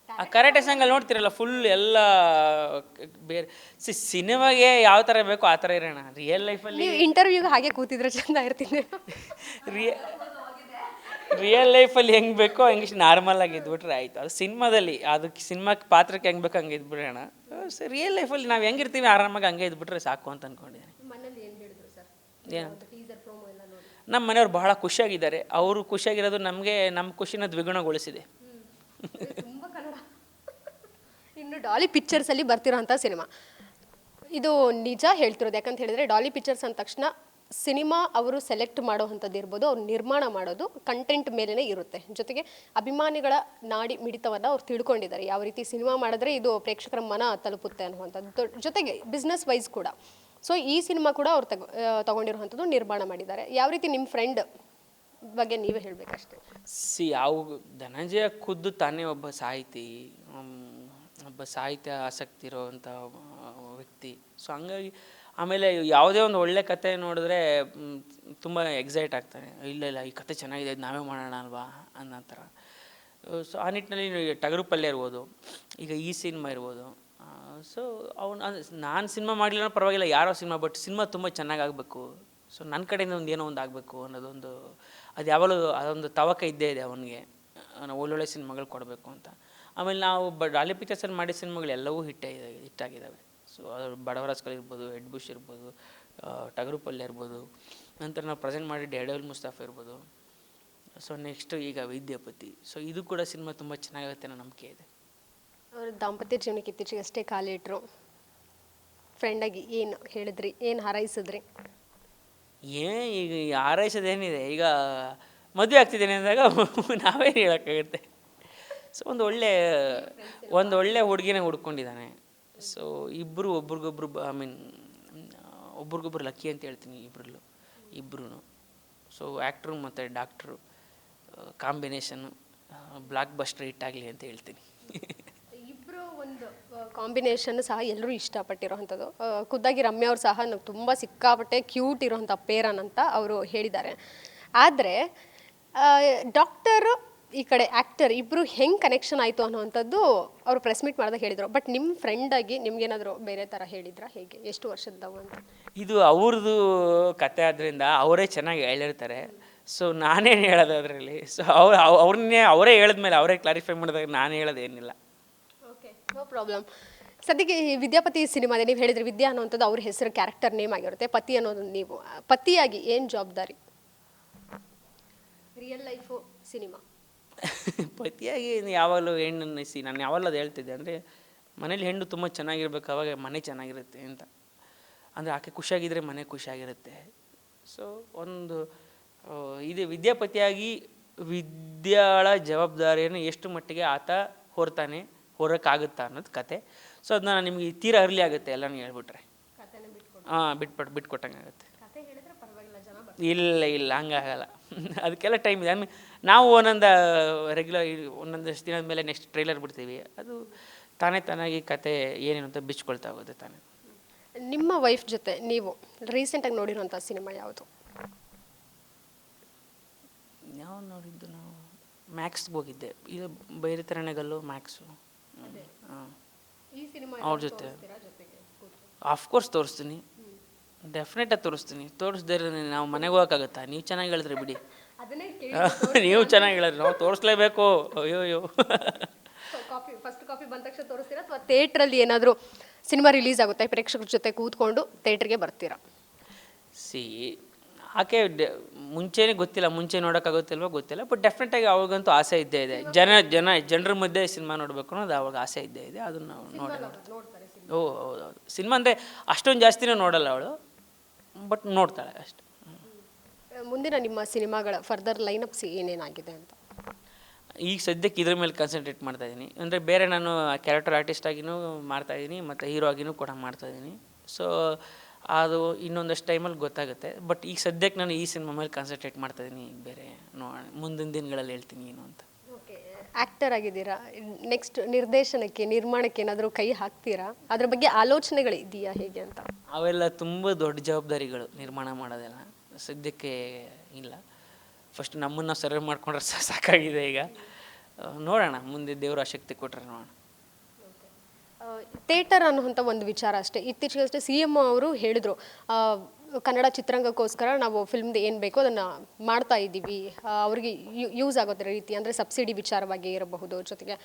S2: ಆ ಕರಾಟೆ ಸಾಂಗಲ್ಲಿ ನೋಡ್ತಿರಲ್ಲ ಫುಲ್ ಎಲ್ಲ ಬೇರೆ ಸಿ ಸಿನಿಮಾಗೆ ಯಾವ ಥರ ಬೇಕೋ ಆ ಥರ ಇರೋಣ. ರಿಯಲ್ ಲೈಫಲ್ಲಿ
S1: ನೀವು ಇಂಟರ್ವ್ಯೂಗೆ ಹಾಗೆ ಕೂತಿದ್ರೆ ಚೆಂದ ಇರ್ತೀನಿ
S2: ರಿಯ ರಿಯಲ್ ಲೈಫಲ್ಲಿ ಹೆಂಗೆ ಬೇಕೋ ಹಂಗೆ ನಾರ್ಮಲ್ ಆಗಿ ಇದ್ಬಿಟ್ರೆ ಆಯಿತು. ಅದು ಸಿನಿಮಾದಲ್ಲಿ ಅದಕ್ಕೆ ಸಿನಿಮಾಕ್ಕೆ ಪಾತ್ರಕ್ಕೆ ಹೆಂಗೆ ಬೇಕೋ ಹಂಗೆ ಇದ್ಬಿಡೋಣ. ಸರ್ ರಿಯಲ್ ಲೈಫಲ್ಲಿ ನಾವು ಹೆಂಗಿರ್ತೀವಿ ಆರಾಮಾಗಿ ಹಂಗೆ ಇದ್ಬಿಟ್ರೆ ಸಾಕು ಅಂತ ಅಂದ್ಕೊಂಡಿದ್ದೀನಿ
S1: ಏನು
S2: ನಮ್ಮ ಮನೆಯವ್ರು ಬಹಳ ಖುಷಿಯಾಗಿದ್ದಾರೆ. ಅವರು ಖುಷಿಯಾಗಿರೋದು ನಮಗೆ ನಮ್ಮ ಖುಷಿನ ದ್ವಿಗುಣಗೊಳಿಸಿದೆ.
S1: ಇನ್ನು ಡಾಲಿ ಪಿಕ್ಚರ್ಸಲ್ಲಿ ಬರ್ತಿರೋಂಥ ಸಿನಿಮಾ. ಇದು ನಿಜ ಹೇಳ್ತಿರೋದು ಯಾಕಂತ ಹೇಳಿದ್ರೆ ಡಾಲಿ ಪಿಕ್ಚರ್ಸ್ ಅಂದ ತಕ್ಷಣ ಸಿನಿಮಾ ಅವರು ಸೆಲೆಕ್ಟ್ ಮಾಡೋವಂಥದ್ದು ಇರ್ಬೋದು, ಅವ್ರು ನಿರ್ಮಾಣ ಮಾಡೋದು ಕಂಟೆಂಟ್ ಮೇಲೇ ಇರುತ್ತೆ. ಜೊತೆಗೆ ಅಭಿಮಾನಿಗಳ ನಾಡಿ ಮಿಡಿತವನ್ನು ಅವ್ರು ತಿಳ್ಕೊಂಡಿದ್ದಾರೆ. ಯಾವ ರೀತಿ ಸಿನಿಮಾ ಮಾಡಿದ್ರೆ ಇದು ಪ್ರೇಕ್ಷಕರ ಮನ ತಲುಪುತ್ತೆ ಅನ್ನುವಂಥದ್ದು. ಜೊತೆಗೆ ಬಿಸ್ನೆಸ್ ವೈಸ್ ಕೂಡ. ಸೊ ಈ ಸಿನಿಮಾ ಕೂಡ ಅವ್ರು ತಗೊ ತಗೊಂಡಿರುವಂಥದ್ದು ನಿರ್ಮಾಣ ಮಾಡಿದ್ದಾರೆ. ಯಾವ ರೀತಿ ನಿಮ್ಮ ಫ್ರೆಂಡ್ ಬಗ್ಗೆ ನೀವೇ ಹೇಳಬೇಕಷ್ಟೇ?
S2: ಸಿ ಯಾವ ಧನಂಜಯ ಖುದ್ದು ತಾನೇ ಒಬ್ಬ ಸಾಹಿತಿ ಒಬ್ಬ ಸಾಹಿತ್ಯ ಆಸಕ್ತಿ ಇರುವಂಥ ವ್ಯಕ್ತಿ. ಸೊ ಹಂಗಾಗಿ ಆಮೇಲೆ ಯಾವುದೇ ಒಂದು ಒಳ್ಳೆ ಕತೆ ನೋಡಿದ್ರೆ ತುಂಬ ಎಕ್ಸೈಟ್ ಆಗ್ತಾನೆ ಇಲ್ಲ ಇಲ್ಲ, ಈ ಕತೆ ಚೆನ್ನಾಗಿದೆ, ಇದು ನಾವೇ ಮಾಡೋಣ ಅಲ್ವಾ? ಅನ್ನೋ ಥರ. ಸೊ ಆ ನಿಟ್ಟಿನಲ್ಲಿ ಟಗರು ಪಲ್ಯ ಇರ್ಬೋದು, ಈಗ ಈ ಸಿನಿಮಾ ಇರ್ಬೋದು. ಸೊ ಅವ್ನು ನಾನು ಸಿನಿಮಾ ಮಾಡಲಿಲ್ಲ ಪರವಾಗಿಲ್ಲ, ಯಾರೋ ಸಿನಿಮಾ ಬಟ್ ಸಿನಿಮಾ ತುಂಬ ಆಗಬೇಕು. ಸೊ ನನ್ನ ಕಡೆಯಿಂದ ಒಂದು ಏನೋ ಒಂದು ಆಗಬೇಕು ಅನ್ನೋದೊಂದು, ಅದು ಯಾವಾಗಲೂ ಅದೊಂದು ತವಕ ಇದ್ದೇ ಇದೆ ಅವನಿಗೆ. ಒಳ್ಳೊಳ್ಳೆ ಸಿನಿಮಾಗಳು ಕೊಡಬೇಕು ಅಂತ. ಆಮೇಲೆ ನಾವು ಬ ಡಾಲಿ ಪಿಕ್ಚರ್ಸಲ್ಲಿ ಮಾಡಿದ ಸಿನಿಮಾಗಳು ಎಲ್ಲವೂ ಹಿಟ್ ಹಿಟ್ಟಾಗಿದ್ದಾವೆ ಸೊ ಬಡವರಾಜ್ಕಲ್ ಇರ್ಬೋದು ಹೆಡ್ ಬುಷ್ ಇರ್ಬೋದು ಟಗರುಪಲ್ಯ ಟಗರು ಪಲ್ಯ ಇರ್ಬೋದು ನಂತರ ನಾವು ಪ್ರೆಸೆಂಟ್ ಮಾಡಿದ್ದು ಎಡವಲ್ ಮುಸ್ತಾಫ್ ಇರ್ಬೋದು. ಸೊ ನೆಕ್ಸ್ಟ್ ಈಗ ವಿದ್ಯಾಪತಿ. ಸೊ ಇದು ಕೂಡ ಸಿನಿಮಾ ತುಂಬ ಚೆನ್ನಾಗಿರುತ್ತೆ ಅನ್ನೋ ನಂಬಿಕೆ ಇದೆ.
S1: ಅವ್ರ ದಾಂಪತ್ಯ ಜೀವನಕ್ಕೆ ಇತ್ತೀಚೆಗೆ ಅಷ್ಟೇ ಕಾಲಿಟ್ರು ಫ್ರೆಂಡಾಗಿ ಏನು ಹೇಳಿದ್ರಿ ಏನು ಹಾರೈಸಿದ್ರಿ?
S2: ಏ ಈಗ ಹಾರೈಸೋದೇನಿದೆ ಈಗ ಮದುವೆ ಆಗ್ತಿದ್ದೇನೆ ಅಂದಾಗ ನಾವೇನು ಹೇಳೋಕ್ಕಾಗುತ್ತೆ? ಸೊ ಒಂದು ಒಳ್ಳೆ ಒಂದು ಒಳ್ಳೆ ಹುಡುಗಿನ ಹುಡ್ಕೊಂಡಿದ್ದಾನೆ. ಸೊ ಇಬ್ಬರು ಒಬ್ರಿಗೊಬ್ರು ಐ ಮೀನ್ ಒಬ್ರಿಗೊಬ್ರು ಲಕ್ಕಿ ಅಂತ ಹೇಳ್ತೀನಿ ಇಬ್ಬರಲ್ಲೂ ಇಬ್ಬರೂ ಸೊ ಆ್ಯಕ್ಟ್ರು ಮತ್ತು doctor combination blockbuster hit ಆಗಲಿ ಅಂತ ಹೇಳ್ತೀನಿ.
S1: ಇಬ್ಬರು ಒಂದು ಕಾಂಬಿನೇಷನ್ ಸಹ ಎಲ್ಲರೂ ಇಷ್ಟಪಟ್ಟಿರೋವಂಥದ್ದು ಖುದ್ದಾಗಿ ರಮ್ಯ ಅವ್ರು ಸಹ ನಂಗೆ ತುಂಬ ಸಿಕ್ಕಾಪಟ್ಟೆ ಕ್ಯೂಟ್ ಇರೋವಂಥ ಪೇರನ್ ಅಂತ ಅವರು ಹೇಳಿದ್ದಾರೆ. ಆದರೆ ಡಾಕ್ಟರು ಈ ಕಡೆ ಆ್ಯಕ್ಟರ್ ಇಬ್ಬರು ಹೆಂಗೆ ಕನೆಕ್ಷನ್ ಆಯಿತು ಅನ್ನೋವಂಥದ್ದು ಅವರು ಪ್ರೆಸ್ ಮೀಟ್ ಮಾಡಿದಾಗ ಹೇಳಿದರು. ಬಟ್ ನಿಮ್ಮ ಫ್ರೆಂಡಾಗಿ ನಿಮ್ಗೇನಾದರೂ ಬೇರೆ ಥರ ಹೇಳಿದ್ರಾ ಹೇಗೆ? ಎಷ್ಟು ವರ್ಷದ್ದವು ಅಂತ?
S2: ಇದು ಅವ್ರದ್ದು ಕತೆ ಆದ್ರಿಂದ ಅವರೇ ಚೆನ್ನಾಗಿ ಹೇಳಿರ್ತಾರೆ. ಸೊ ನಾನೇನು ಹೇಳೋದು ಅದರಲ್ಲಿ? ಸೊ ಅವ್ರು ಅವ್ರನ್ನೇ ಅವರೇ ಹೇಳಿದ್ಮೇಲೆ ಅವರೇ ಕ್ಲಾರಿಫೈ ಮಾಡಿದಾಗ ನಾನು ಹೇಳೋದೇನಿಲ್ಲ
S1: ಓಕೆ ನೋ ಪ್ರಾಬ್ಲಮ್ ಸದ್ಯಕ್ಕೆ ಈ ವಿದ್ಯಾಪತಿ ಸಿನಿಮಾದಲ್ಲಿ ನೀವು ಹೇಳಿದ್ರಿ ವಿದ್ಯಾ ಅನ್ನೋವಂಥದ್ದು ಅವ್ರ ಹೆಸರು ಕ್ಯಾರೆಕ್ಟರ್ ನೇಮ್ ಆಗಿರುತ್ತೆ. ಪತಿ ಅನ್ನೋದು ನೀವು. ಪತಿಯಾಗಿ ಏನು ಜವಾಬ್ದಾರಿ? Real life cinema.
S2: ಪತಿಯಾಗಿ ಯಾವಾಗಲೂ ಹೆಣ್ಣನ್ನು ಅನ್ನಿಸಿ ನಾನು ಯಾವಾಗಲೂ ಅದು ಹೇಳ್ತಿದ್ದೆ ಅಂದರೆ ಮನೇಲಿ ಹೆಣ್ಣು ತುಂಬ ಚೆನ್ನಾಗಿರ್ಬೇಕು ಅವಾಗ ಮನೆ ಚೆನ್ನಾಗಿರುತ್ತೆ ಅಂತ. ಅಂದರೆ ಆಕೆ ಖುಷಿಯಾಗಿದ್ದರೆ ಮನೆ ಖುಷಿಯಾಗಿರುತ್ತೆ. ಸೊ ಒಂದು ಇದೇ ವಿದ್ಯಾಪತಿಯಾಗಿ ವಿದ್ಯಾಳ ಜವಾಬ್ದಾರಿಯನ್ನು ಎಷ್ಟು ಮಟ್ಟಿಗೆ ಆತ ಹೊರ್ತಾನೆ ಹೊರಕ್ಕಾಗುತ್ತಾ ಅನ್ನೋದು ಕತೆ. ಸೊ ಅದನ್ನ ನಿಮಗೆ ತೀರ ಅರ್ಲಿ ಆಗುತ್ತೆ ಎಲ್ಲನೂ ಹೇಳ್ಬಿಟ್ರೆ. ಹಾಂ ಬಿಟ್ಬಿಟ್ಟು ಬಿಟ್ಕೊಟ್ಟಂಗೆ ಆಗುತ್ತೆ ಇಲ್ಲ ಇಲ್ಲ ಹಂಗಾಗಲ್ಲ. ಅದಕ್ಕೆಲ್ಲ ಟೈಮ್ ಇದೆ. ಆಮೇಲೆ ನಾವು ಒಂದೊಂದು ರೆಗ್ಯುಲರ್ ಒಂದೊಂದಷ್ಟು ದಿನದ ಮೇಲೆ ನೆಕ್ಸ್ಟ್ ಟ್ರೈಲರ್ ಬಿಡ್ತೀವಿ. ಅದು ತಾನೇ ತಾನಾಗಿ ಕತೆ ಏನೇನು ಅಂತ ಬಿಚ್ಕೊಳ್ತಾ ಹೋಗುತ್ತೆ ತಾನೇ.
S1: ನಿಮ್ಮ ವೈಫ್ ಜೊತೆ ನೀವು ರೀಸೆಂಟಾಗಿ ನೋಡಿರೋಂಥ ಸಿನಿಮಾ ಯಾವುದು?
S2: ಯಾವ ನೋಡಿದ್ದು ನಾವು? ಮ್ಯಾಕ್ಸ್ಗೆ ಹೋಗಿದ್ದೆ. ಇದು ಬೇರೆ ತರಣೆಗಲ್ಲು ಮ್ಯಾಕ್ಸು ಹಾಂ.
S1: ಈ ಸಿನಿಮಾ
S2: ಅವ್ರ ಜೊತೆ. ಆಫ್ಕೋರ್ಸ್ ತೋರಿಸ್ತೀನಿ. ಡೆಫಿನೆಟಾಗಿ ತೋರಿಸ್ತೀನಿ. ತೋರಿಸ್ದೇ ಇರೋದ್ರೆ ನಾವು ಮನೆಗೆ ಹೋಗೋಕ್ಕಾಗತ್ತಾ? ನೀವು ಚೆನ್ನಾಗಿ ಹೇಳಿದ್ರಿ ಬಿಡಿ.
S1: ಅದನ್ನೇ
S2: ನೀವು ಚೆನ್ನಾಗಿ ಹೇಳಿದ್ರೆ. ನಾವು ತೋರಿಸ್ಲೇಬೇಕು. ಅಯ್ಯೋ ಅಯ್ಯೋ.
S1: ಕಾಪಿ ಫಸ್ಟ್ ಕಾಪಿ ಬಂದ ತಕ್ಷಣ ತೋರಿಸ್ತೀರಾ? ಅಥವಾ ಥಿಯೇಟ್ರಲ್ಲಿ ಏನಾದರೂ ಸಿನಿಮಾ ರಿಲೀಸ್ ಆಗುತ್ತೆ ಪ್ರೇಕ್ಷಕರ ಜೊತೆ ಕೂತ್ಕೊಂಡು ಥಿಯೇಟ್ರಿಗೆ ಬರ್ತೀರಾ?
S2: ಸಿ ಆಕೆ ಮುಂಚೆನೇ ಗೊತ್ತಿಲ್ಲ ಮುಂಚೆ ನೋಡೋಕ್ಕಾಗುತ್ತಿಲ್ವೋ ಗೊತ್ತಿಲ್ಲ ಬಟ್ ಡೆಫಿನೆಟಾಗಿ ಅವಾಗಂತೂ ಆಸೆ ಇದ್ದೇ ಇದೆ. ಜನ ಜನ ಜನರ ಮಧ್ಯೆ ಸಿನಿಮಾ ನೋಡಬೇಕು ಅನ್ನೋದು ಅವಾಗ ಆಸೆ ಇದ್ದೇ ಇದೆ. ಅದನ್ನು ನಾವು ನೋಡಿ ಓ ಹೌದು ಹೌದು. ಸಿನಿಮಾ ಅಂದರೆ ಅಷ್ಟೊಂದು ಜಾಸ್ತಿನೇ ನೋಡಲ್ಲ ಅವಳು. ಬಟ್ ನೋಡ್ತಾಳೆ ಅಷ್ಟೆ.
S1: ಮುಂದಿನ ನಿಮ್ಮ ಸಿನಿಮಾಗಳ ಫರ್ದರ್ ಅಪ್ಸ್ ಏನೇನಾಗಿದೆ ಅಂತ?
S2: ಈಗ ಸದ್ಯಕ್ಕೆ ಇದ್ರ ಮೇಲೆ ಕಾನ್ಸಂಟ್ರೇಟ್ ಮಾಡ್ತಾ ಇದ್ದೀನಿ. ಅಂದರೆ ಬೇರೆ ನಾನು ಕ್ಯಾರೆಕ್ಟರ್ ಆರ್ಟಿಸ್ಟ್ ಆಗಿನೂ ಮಾಡ್ತಾ ಇದ್ದೀನಿ ಮತ್ತು ಹೀರೋ ಆಗಿನೂ ಕೂಡ ಮಾಡ್ತಾ ಇದ್ದೀನಿ. ಸೊ ಅದು ಇನ್ನೊಂದಷ್ಟು ಟೈಮಲ್ಲಿ ಗೊತ್ತಾಗುತ್ತೆ. ಬಟ್ ಈಗ ಸದ್ಯಕ್ಕೆ ನಾನು ಈ ಸಿನಿಮಾ ಮೇಲೆ ಕಾನ್ಸಂಟ್ರೇಟ್ ಮಾಡ್ತಾ ಇದ್ದೀನಿ. ಬೇರೆ ನೋಡೋಣ. ಮುಂದಿನ ದಿನಗಳಲ್ಲಿ ಹೇಳ್ತೀನಿ ಏನು ಅಂತ.
S1: ಓಕೆ ಆ್ಯಕ್ಟರ್ ಆಗಿದ್ದೀರಾ? ನೆಕ್ಸ್ಟ್ ನಿರ್ದೇಶನಕ್ಕೆ ನಿರ್ಮಾಣಕ್ಕೆ ಏನಾದರೂ ಕೈ ಹಾಕ್ತೀರಾ? ಅದ್ರ ಬಗ್ಗೆ ಆಲೋಚನೆಗಳು ಇದೆಯಾ ಹೇಗೆ ಅಂತ?
S2: ಅವೆಲ್ಲ ತುಂಬ ದೊಡ್ಡ ಜವಾಬ್ದಾರಿಗಳು ನಿರ್ಮಾಣ ಮಾಡೋದೆಲ್ಲ. ಸದ್ಯಕ್ಕೆ ಇಲ್ಲ. ಫಸ್ಟ್ ನಮ್ಮನ್ನು ಸರ್ವ್ ಮಾಡ್ಕೊಂಡ್ರೆ ಸಾಕಾಗಿದೆ ಈಗ. ನೋಡೋಣ. ಮುಂದೆ ದೇವರ ಆಸಕ್ತಿ ಕೊಟ್ಟರೆ ನೋಡೋಣ.
S1: ಥೇಟರ್ ಅನ್ನುವಂಥ ಒಂದು ವಿಚಾರ ಅಷ್ಟೇ. ಇತ್ತೀಚೆಗಷ್ಟೇ ಸಿ ಎಂ ಅವರು ಹೇಳಿದರು ಕನ್ನಡ ಚಿತ್ರರಂಗಕ್ಕೋಸ್ಕರ ನಾವು ಫಿಲ್ಮ್ದು ಏನು ಬೇಕೋ ಅದನ್ನು ಮಾಡ್ತಾ ಇದ್ದೀವಿ. ಅವ್ರಿಗೆ ಯೂಸ್ ಆಗೋದ್ರ ರೀತಿ, ಅಂದರೆ ಸಬ್ಸಿಡಿ ವಿಚಾರವಾಗಿ ಇರಬಹುದು ಜೊತೆಗೆ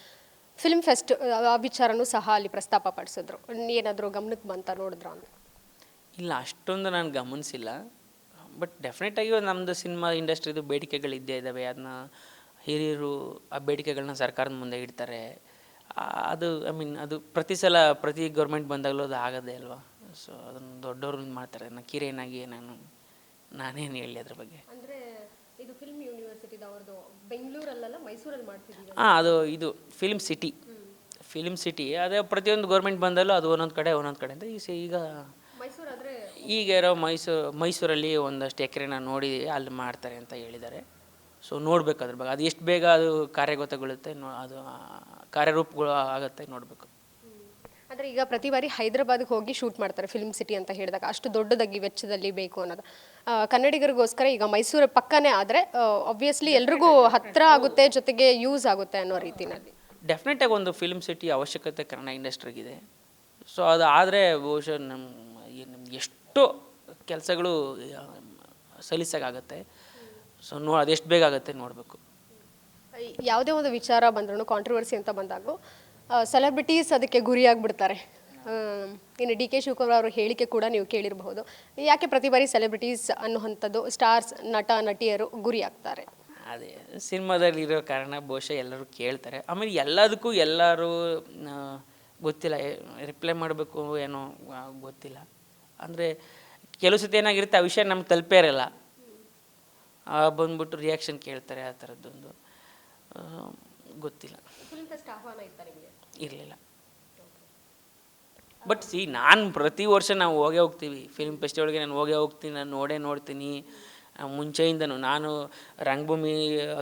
S1: ಫಿಲ್ಮ್ ಫೆಸ್ಟ್ ಆ ವಿಚಾರನೂ ಸಹ ಅಲ್ಲಿ ಪ್ರಸ್ತಾಪ ಪಡಿಸಿದ್ರು. ಏನಾದರೂ ಗಮನಕ್ಕೆ ಬಂತ ನೋಡಿದ್ರು ಅಂತ?
S2: ಇಲ್ಲ ಅಷ್ಟೊಂದು ನಾನು ಗಮನಿಸಿಲ್ಲ. ಬಟ್ ಡೆಫಿನೆಟಾಗಿ ನಮ್ಮದು ಸಿನಿಮಾ ಇಂಡಸ್ಟ್ರಿದು ಬೇಡಿಕೆಗಳು ಇದ್ದೇ ಇದ್ದಾವೆ ಅದನ್ನ ಹಿರಿಯರು ಆ ಬೇಡಿಕೆಗಳನ್ನ ಸರ್ಕಾರದ ಮುಂದೆ ಇಡ್ತಾರೆ. ಅದು ಐ ಮೀನ್ ಅದು ಪ್ರತಿ ಸಲ ಪ್ರತಿ ಗೌರ್ಮೆಂಟ್ ಬಂದಾಗಲೂ ಅದು ಆಗೋದೇ ಅಲ್ವಾ? ಸೊ ಅದನ್ನು ದೊಡ್ಡವರು ಮಾಡ್ತಾರೆ. ನಾ ಕಿರೇನಾಗಿ ನಾನು ನಾನೇನು ಹೇಳಿ ಅದ್ರ ಬಗ್ಗೆ?
S1: ಅಂದರೆ ಇದು ಫಿಲ್ಮ್ ಬೆಂಗಳೂರಲ್ಲ ಮೈಸೂರಲ್ಲಿ ಮಾಡ್ತಿದ್ದೀವಿ
S2: ಹಾಂ ಅದು ಇದು ಫಿಲ್ಮ್ ಸಿಟಿ ಫಿಲ್ಮ್ ಸಿಟಿ ಅದೇ ಪ್ರತಿಯೊಂದು ಗೌರ್ಮೆಂಟ್ ಬಂದಲ್ಲೂ ಅದು ಒಂದೊಂದು ಕಡೆ ಒಂದೊಂದು ಕಡೆ ಅಂತ ಈ ಸ- ಈಗ ಈಗ ಇರೋ ಮೈಸೂರು ಮೈಸೂರಲ್ಲಿ ಒಂದಷ್ಟು ಎಕರೆನ ನೋಡಿ ಅಲ್ಲಿ ಮಾಡ್ತಾರೆ ಅಂತ ಹೇಳಿದ್ದಾರೆ. ಸೊ ನೋಡ್ಬೇಕು ಅದ್ರ ಬಗ್ಗೆ. ಅದು ಎಷ್ಟು ಬೇಗ ಅದು ಕಾರ್ಯಗತಗೊಳ್ಳುತ್ತೆ ನೋ ಅದು ಕಾರ್ಯರೂಪಗಳು ಆಗುತ್ತೆ ನೋಡಬೇಕು.
S1: ಆದರೆ ಈಗ ಪ್ರತಿ ಬಾರಿ ಹೈದರಾಬಾದ್ಗೆ ಹೋಗಿ ಶೂಟ್ ಮಾಡ್ತಾರೆ ಫಿಲ್ಮ್ ಸಿಟಿ ಅಂತ ಹೇಳಿದಾಗ. ಅಷ್ಟು ದೊಡ್ಡದಾಗಿ ವೆಚ್ಚದಲ್ಲಿ ಬೇಕು ಅನ್ನೋದು. ಕನ್ನಡಿಗರಿಗೋಸ್ಕರ ಈಗ ಮೈಸೂರು ಪಕ್ಕನೇ ಆದರೆ ಆಬ್ವಿಯಸ್ಲಿ ಎಲ್ರಿಗೂ ಹತ್ತಿರ ಆಗುತ್ತೆ ಜೊತೆಗೆ ಯೂಸ್ ಆಗುತ್ತೆ ಅನ್ನೋ ರೀತಿಯಲ್ಲಿ
S2: ಡೆಫಿನೆಟಾಗಿ ಒಂದು ಫಿಲ್ಮ್ ಸಿಟಿ ಅವಶ್ಯಕತೆ ಕನ್ನಡ ಇಂಡಸ್ಟ್ರಿಗಿದೆ ಸೊ ಅದು ಆದರೆ ಬಹುಶಃ ನಮ್ಮ ಎಷ್ಟೋ ಕೆಲಸಗಳು ಸಲೀಸಾಗುತ್ತೆ ಸೊ ನೋ ಅದೆಷ್ಟು ಬೇಗ ಆಗುತ್ತೆ ನೋಡಬೇಕು.
S1: ಯಾವುದೇ ಒಂದು ವಿಚಾರ ಬಂದ್ರೂ ಕಾಂಟ್ರವರ್ಸಿ ಅಂತ ಬಂದಾಗ ಸೆಲೆಬ್ರಿಟೀಸ್ ಅದಕ್ಕೆ ಗುರಿಯಾಗ್ಬಿಡ್ತಾರೆ. ಇನ್ನು ಡಿ ಕೆ ಶಿವಕುಮಾರ್ ಅವರು ಹೇಳಿಕೆ ಕೂಡ ನೀವು ಕೇಳಿರಬಹುದು. ಯಾಕೆ ಪ್ರತಿ ಬಾರಿ ಸೆಲೆಬ್ರಿಟೀಸ್ ಅನ್ನುವಂಥದ್ದು ಸ್ಟಾರ್ಸ್ ನಟ ನಟಿಯರು ಗುರಿಯಾಗ್ತಾರೆ?
S2: ಅದೇ ಸಿನಿಮಾದಲ್ಲಿರೋ ಕಾರಣ ಬಹುಶಃ ಎಲ್ಲರೂ ಕೇಳ್ತಾರೆ. ಆಮೇಲೆ ಎಲ್ಲದಕ್ಕೂ ಎಲ್ಲರೂ ಗೊತ್ತಿಲ್ಲ ರಿಪ್ಲೈ ಮಾಡಬೇಕು ಏನೋ ಗೊತ್ತಿಲ್ಲ. ಅಂದರೆ ಕೆಲವು ಸತಿ ಏನಾಗಿರುತ್ತೆ ಆ ವಿಷಯ ನಮ್ಗೆ ತಲುಪೇ ಇರಲ್ಲ. ಬಂದ್ಬಿಟ್ಟು ರಿಯಾಕ್ಷನ್ ಕೇಳ್ತಾರೆ ಆ ಥರದ್ದೊಂದು ಗೊತ್ತಿಲ್ಲ. ಇರಲಿಲ್ಲ. ಬಟ್ ಸಿ ನಾನು ಪ್ರತಿ ವರ್ಷ ನಾವು ಹೋಗೇ ಹೋಗ್ತೀವಿ. ಫಿಲ್ಮ್ ಫೆಸ್ಟಿವಲ್ಗೆ ನಾನು ಹೋಗೇ ಹೋಗ್ತೀನಿ ನಾನು ನೋಡೇ ನೋಡ್ತೀನಿ. ಮುಂಚೆಯಿಂದನೂ ನಾನು ರಂಗಭೂಮಿ